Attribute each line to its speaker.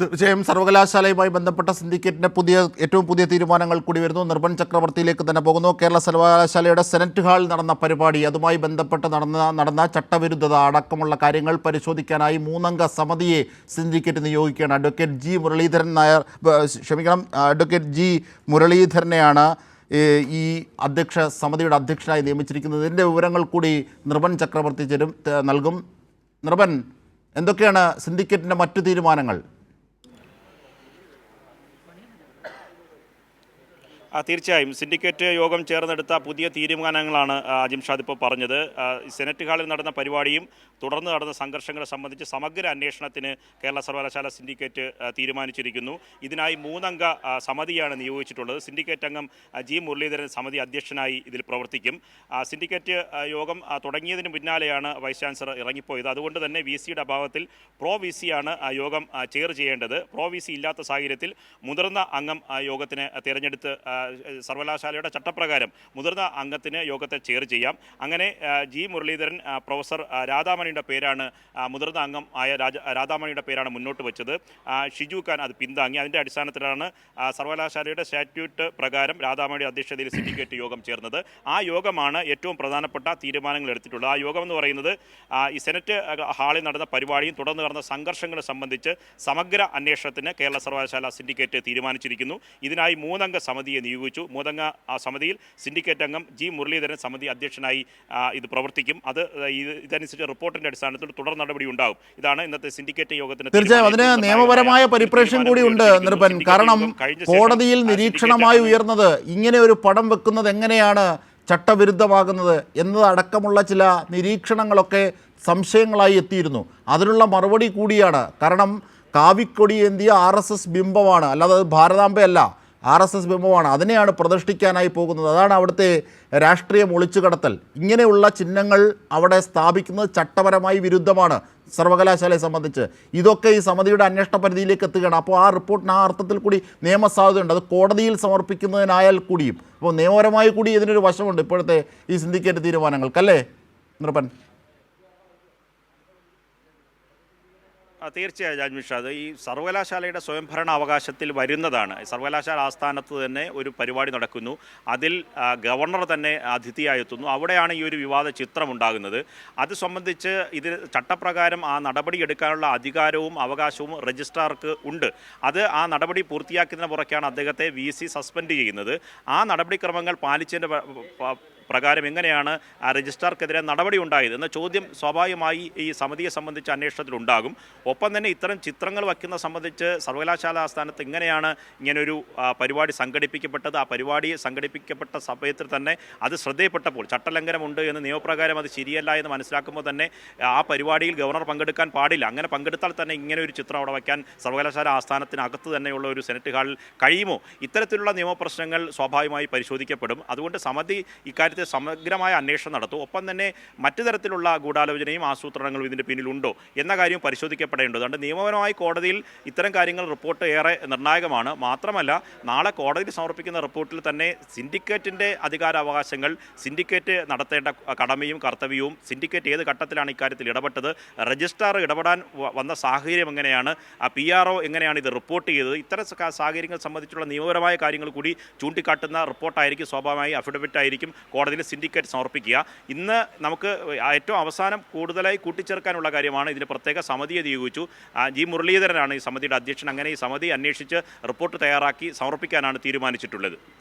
Speaker 1: തീർച്ചയായും സർവകലാശാലയുമായി ബന്ധപ്പെട്ട സിൻഡിക്കേറ്റിന്റെ പുതിയ ഏറ്റവും പുതിയ തീരുമാനങ്ങൾ കൂടി വരുന്നു. നിർബൺ ചക്രവർത്തിയിലേക്ക് തന്നെ പോകുന്നു. കേരള സർവകലാശാലയുടെ സെനറ്റ് ഹാളിൽ നടന്ന പരിപാടി അതുമായി ബന്ധപ്പെട്ട് നടന്ന നടന്ന ചട്ടവിരുദ്ധത അടക്കമുള്ള കാര്യങ്ങൾ പരിശോധിക്കാനായി മൂന്നംഗ സമിതിയെ സിൻഡിക്കേറ്റ് നിയോഗിക്കുകയാണ്. അഡ്വക്കേറ്റ് ജി മുരളീധരൻ നായർ ക്ഷമിക്കണം അഡ്വക്കേറ്റ് ജി മുരളീധരനെയാണ് ഈ അധ്യക്ഷ സമിതിയുടെ അധ്യക്ഷനായി നിയമിച്ചിരിക്കുന്നത്. ഇതിന്റെ വിവരങ്ങൾ കൂടി നിർബൻ ചക്രവർത്തി ചേരും നൽകും. നിർബൻ എന്തൊക്കെയാണ് സിൻഡിക്കേറ്റിന്റെ മറ്റു തീരുമാനങ്ങൾ?
Speaker 2: തീർച്ചയായും. സിൻഡിക്കേറ്റ് യോഗം ചേർന്നെടുത്ത പുതിയ തീരുമാനങ്ങളാണ് ആ, അജിം ഷാദ് ഇപ്പോൾ പറഞ്ഞത്. സെനറ്റ് ഹാളിൽ നടന്ന പരിപാടിയും തുടർന്ന് നടന്ന സംഘർഷങ്ങളെ സംബന്ധിച്ച് സമഗ്ര അന്വേഷണത്തിന് കേരള സർവകലാശാല സിൻഡിക്കേറ്റ് തീരുമാനിച്ചിരിക്കുന്നു. ഇതിനായി മൂന്നംഗ സമിതിയാണ് നിയോഗിച്ചിട്ടുള്ളത്. സിൻഡിക്കേറ്റ് അംഗം ജി മുരളീധരൻ സമിതി അധ്യക്ഷനായി ഇതിൽ പ്രവർത്തിക്കും. സിൻഡിക്കേറ്റ് യോഗം തുടങ്ങിയതിന് പിന്നാലെയാണ് വൈസ് ചാൻസലർ ഇറങ്ങിപ്പോയത്. അതുകൊണ്ട് തന്നെ വി സിയുടെ അഭാവത്തിൽ പ്രോ വി സിയാണ് യോഗം ചെയർ ചെയ്യേണ്ടത്. പ്രോ വി സി ഇല്ലാത്ത സാഹചര്യത്തിൽ മുതിർന്ന അംഗം യോഗത്തിന് തിരഞ്ഞെടുത്ത് സർവകലാശാലയുടെ ചട്ടപ്രകാരം മുതിർന്ന അംഗത്തിന് യോഗത്തെ ചെയർ ചെയ്യാം. അങ്ങനെ ജി മുരളീധരൻ പ്രൊഫസർ രാധാമണിയുടെ പേരാണ് മുതിർന്ന അംഗം ആയ രാജ രാധാമണിയുടെ പേരാണ് മുന്നോട്ട് വെച്ചത്. ഷിജു ഖാൻ അത് പിന്താങ്ങി. അതിന്റെ അടിസ്ഥാനത്തിലാണ് സർവകലാശാലയുടെ സ്റ്റാറ്റ്യൂട്ട് പ്രകാരം രാധാമണിയുടെ അധ്യക്ഷതയിൽ സിൻഡിക്കേറ്റ് യോഗം ചേർന്നത്. ആ യോഗമാണ് ഏറ്റവും പ്രധാനപ്പെട്ട തീരുമാനങ്ങൾ എടുത്തിട്ടുള്ളത്. ആ യോഗം എന്ന് പറയുന്നത് ഈ സെനറ്റ് ഹാളിൽ നടന്ന പരിപാടിയും തുടർന്ന് നടന്ന സംഘർഷങ്ങൾ സംബന്ധിച്ച് സമഗ്ര അന്വേഷണത്തിന് കേരള സർവകലാശാല സിൻഡിക്കേറ്റ് തീരുമാനിച്ചിരിക്കുന്നു. ഇതിനായി മൂന്നംഗ സമിതിയെ നിയോഗിച്ചു. മൂതങ്ങ ആ സമിതിയിൽ സിൻഡിക്കേറ്റ് അംഗം ജി മുരളീധരൻ സമിതി അധ്യക്ഷനായി ഇത് പ്രവർത്തിക്കും. അത് ഇത് ഇതനുസരിച്ച് റിപ്പോർട്ടിന്റെ അടിസ്ഥാനത്തിൽ തുടർ നടപടി ഉണ്ടാകും ഇതാണ് ഇന്നത്തെ സിൻഡിക്കേറ്റ് യോഗത്തിന്
Speaker 1: തീർച്ചയായും അതിന് നിയമപരമായ
Speaker 2: പരിപ്രേക്ഷം
Speaker 1: പരിപ്രേക്ഷ്യം
Speaker 2: ഉണ്ട്
Speaker 1: കൂടിയുണ്ട്
Speaker 2: എടുത്തിരിക്കുന്നു.
Speaker 1: കാരണം കോടതിയിൽ നിരീക്ഷണമായി ഉയർന്നത് ഇങ്ങനെ ഒരു പടം വെക്കുന്നത് എങ്ങനെയാണ് ചട്ടവിരുദ്ധമാകുന്നത് എന്നതടക്കമുള്ള ചില നിരീക്ഷണങ്ങളൊക്കെ സംശയങ്ങളായി എത്തിയിരുന്നു. അതിനുള്ള മറുപടി കൂടിയാണ്. കാരണം കാവിക്കൊടി എന്തിയ ആർ എസ് എസ് ബിംബമാണ്. അല്ലാതെ അത് ഭാരതാംബയല്ല. ആർ എസ് എസ് ബിംബമാണ്. അതിനെയാണ് പ്രതിഷ്ഠിക്കാനായി പോകുന്നത്. അതാണ് അവിടുത്തെ രാഷ്ട്രീയം ഒളിച്ചുകടത്തൽ ഇങ്ങനെയുള്ള ചിഹ്നങ്ങൾ അവിടെ സ്ഥാപിക്കുന്നത് ചട്ടപരമായി വിരുദ്ധമാണ് സർവകലാശാലയെ സംബന്ധിച്ച്. ഇതൊക്കെ ഈ സമിതിയുടെ അന്വേഷണ പരിധിയിലേക്ക് എത്തുകയാണ്. അപ്പോൾ ആ റിപ്പോർട്ടിന് ആ അർത്ഥത്തിൽ കൂടി നിയമസാധ്യതയുണ്ട് അത് കോടതിയിൽ സമർപ്പിക്കുന്നതിനായാൽ കൂടിയും. അപ്പോൾ നിയമപരമായി കൂടി ഇതിനൊരു വശമുണ്ട് ഇപ്പോഴത്തെ ഈ സിൻഡിക്കേറ്റ് തീരുമാനങ്ങൾക്കല്ലേ നൃപ്പൻ
Speaker 2: തീർച്ചയായും രാജ് അത് ഈ സർവകലാശാലയുടെ സ്വയംഭരണ അവകാശത്തിൽ വരുന്നതാണ്. സർവകലാശാല ആസ്ഥാനത്ത് തന്നെ ഒരു പരിപാടി നടക്കുന്നു. അതിൽ ഗവർണർ തന്നെ അതിഥിയായി എത്തുന്നു അവിടെയാണ് ഈ ഒരു വിവാദ ചിത്രം ഉണ്ടാകുന്നത്. അത് സംബന്ധിച്ച് ഇത് ചട്ടപ്രകാരം ആ നടപടി എടുക്കാനുള്ള അധികാരവും അവകാശവും രജിസ്ട്രാർക്ക് ഉണ്ട്. അത് ആ നടപടി പൂർത്തിയാക്കുന്നതിന് പുറക്കാണ് അദ്ദേഹത്തെ വി സസ്പെൻഡ് ചെയ്യുന്നത്. ആ നടപടിക്രമങ്ങൾ പാലിച്ചതിന്റെ പ്രകാരം എങ്ങനെയാണ് ആ രജിസ്ട്രാർക്കെതിരെ നടപടി ഉണ്ടായത് എന്ന ചോദ്യം സ്വാഭാവികമായി ഈ സമിതിയെ സംബന്ധിച്ച് അന്വേഷണത്തിലുണ്ടാകും. ഒപ്പം തന്നെ ഇത്തരം ചിത്രങ്ങൾ വയ്ക്കുന്ന സംബന്ധിച്ച് സർവകലാശാല ആസ്ഥാനത്ത് എങ്ങനെയാണ് ഇങ്ങനൊരു പരിപാടി സംഘടിപ്പിക്കപ്പെട്ടത്? ആ പരിപാടി സംഘടിപ്പിക്കപ്പെട്ട സമയത്തിൽ തന്നെ അത് ശ്രദ്ധയപ്പെട്ടപ്പോൾ ചട്ടലംഘനമുണ്ട് എന്ന് നിയമപ്രകാരം അത് ശരിയല്ല എന്ന് മനസ്സിലാക്കുമ്പോൾ തന്നെ ആ പരിപാടിയിൽ ഗവർണർ പങ്കെടുക്കാൻ പാടില്ല. അങ്ങനെ പങ്കെടുത്താൽ തന്നെ ഇങ്ങനെ ഒരു ചിത്രം അവിടെ വയ്ക്കാൻ സർവകലാശാല ആസ്ഥാനത്തിനകത്ത് തന്നെയുള്ള ഒരു സെനറ്റ് ഹാളിൽ കഴിയുമോ? ഇത്തരത്തിലുള്ള നിയമപ്രശ്നങ്ങൾ സ്വാഭാവികമായി പരിശോധിക്കപ്പെടും. അതുകൊണ്ട് സമിതി ഇക്കാര്യത്തിൽ സമഗ്രമായ അന്വേഷണം നടത്തും. ഒപ്പം തന്നെ മറ്റു തരത്തിലുള്ള ഗൂഢാലോചനയും ആസൂത്രണങ്ങളും ഇതിന്റെ പിന്നിലുണ്ടോ എന്ന കാര്യം പരിശോധിക്കപ്പെടേണ്ടത് അതുകൊണ്ട് നിയമപരമായി കോടതിയിൽ ഇത്തരം കാര്യങ്ങൾ റിപ്പോർട്ട് ഏറെ നിർണായകമാണ്. മാത്രമല്ല നാളെ കോടതിയിൽ സമർപ്പിക്കുന്ന റിപ്പോർട്ടിൽ തന്നെ സിൻഡിക്കേറ്റിന്റെ അധികാരാവകാശങ്ങൾ സിൻഡിക്കേറ്റ് നടത്തേണ്ട കടമയും കർത്തവ്യവും സിൻഡിക്കേറ്റ് ഏത് ഘട്ടത്തിലാണ് ഇക്കാര്യത്തിൽ ഇടപെട്ടത് രജിസ്ട്രാർ ഇടപെടാൻ വന്ന സാഹചര്യം എങ്ങനെയാണ് ആ പി ആർ ഒ എങ്ങനെയാണ് ഇത് റിപ്പോർട്ട് ചെയ്തത് ഇത്തരം സാഹചര്യങ്ങൾ സംബന്ധിച്ചുള്ള നിയമപരമായ കാര്യങ്ങൾ കൂടി ചൂണ്ടിക്കാട്ടുന്ന റിപ്പോർട്ടായിരിക്കും സ്വാഭാവികമായി അഫിഡവിറ്റ് ആയിരിക്കും കോടതിയിൽ സിൻഡിക്കേറ്റ് സമർപ്പിക്കുക. ഇന്ന് നമുക്ക് ഏറ്റവും അവസാനം കൂടുതലായി കൂട്ടിച്ചേർക്കാനുള്ള കാര്യമാണ് ഇതിന് പ്രത്യേക സമിതിയെ നിയോഗിച്ചു ജി മുരളീധരനാണ് ഈ സമിതിയുടെ അധ്യക്ഷൻ. അങ്ങനെ ഈ സമിതി അന്വേഷിച്ച് റിപ്പോർട്ട് തയ്യാറാക്കി സമർപ്പിക്കാനാണ് തീരുമാനിച്ചിട്ടുള്ളത്.